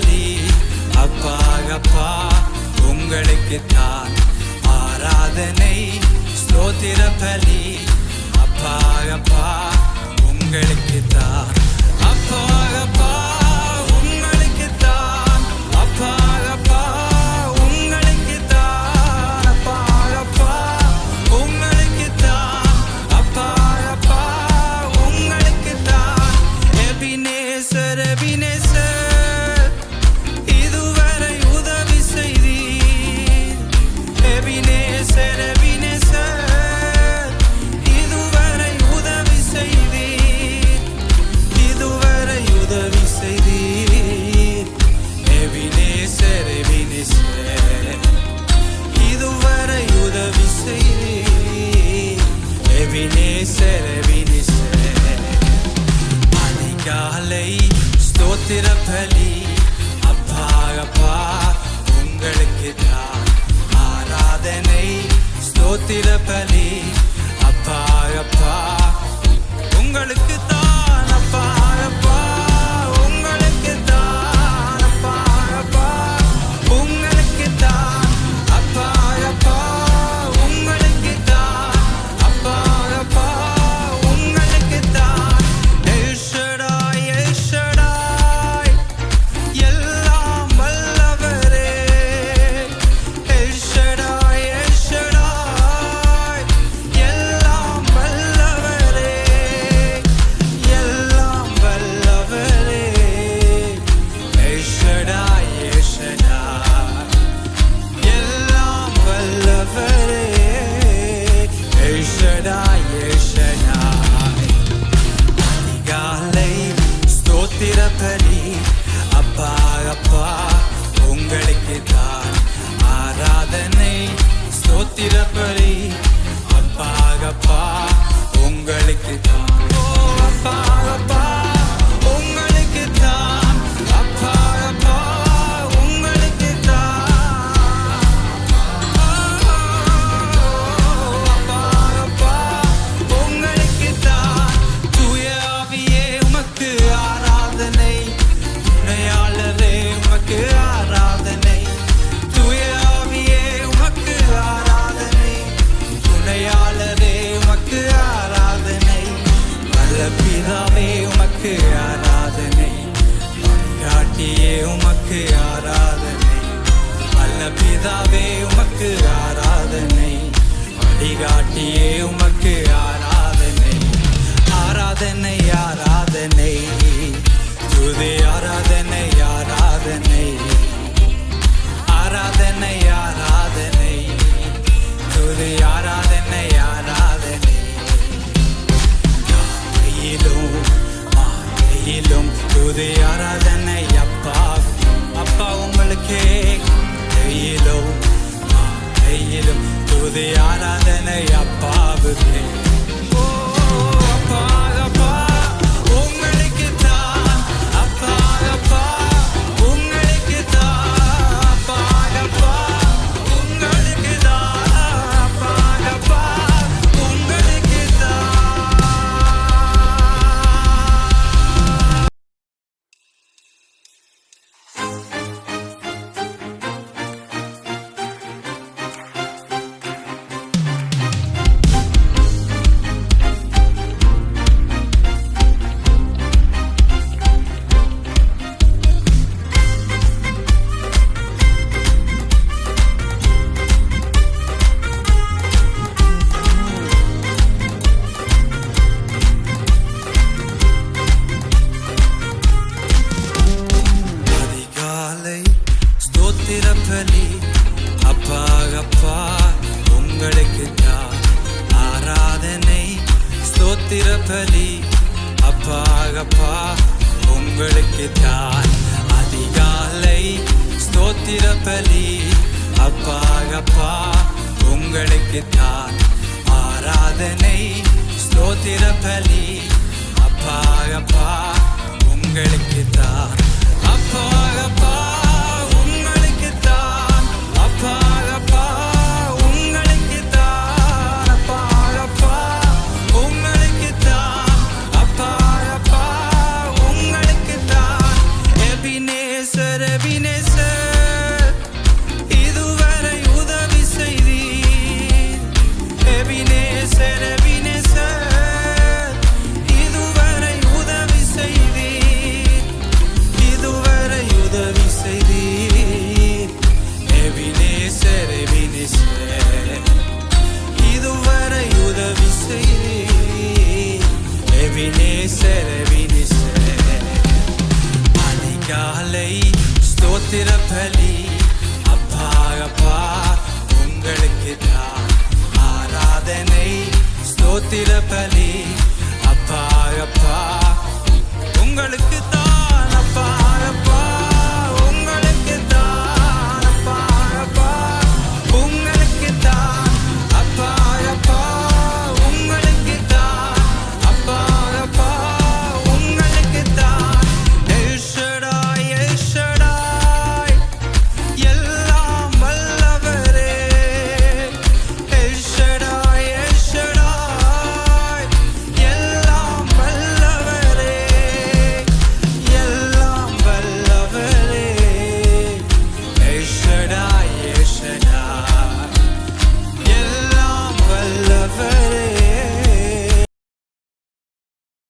பலி அப்பா அப்பா உங்களுக்கு தான் ஆராதனை ஸ்தோத்திர பலி. அப்பா அப்பா உங்களுக்கு தான் அப்பா அப்பா உங்களுக்கு தான் அப்பா அப்பா உங்களுக்கு தான் அப்பா அப்பா உங்களுக்கு தான் அப்பா அப்பா உமக்கு ஆராதனை. அல்ல பிதாவே உமக்கு ஆராதனை. வழிகாட்டியே உமக்கு ஆராதனை. ஆராதனை ஆராதனை. துதி ஆராதனை ஆராதனை. ஆராதனை ஆராதனை. துதி ஆராதனை ஆராதனை. யாத்திரையிலும் மாத்திரையிலும் துதி ஆராதனை. ஆராதனை அப்பாவுக்கு பாத்திர பலி அப்பாகப்பா உங்களுக்கு தான் அதிகாலை ஸ்தோத்திர பலி அப்பாகப்பா உங்களுக்கு தான் ஆராதனை ஸ்தோத்திர பலி அப்பாகப்பா உங்களுக்கு தான் அப்பாகப்பா பாத்திர பலி அப்பா அப்பா உங்களுக்கு தான் ஆராதனை. ஸ்தோத்திர பலி அப்பா அப்பா உங்களுக்கு தான்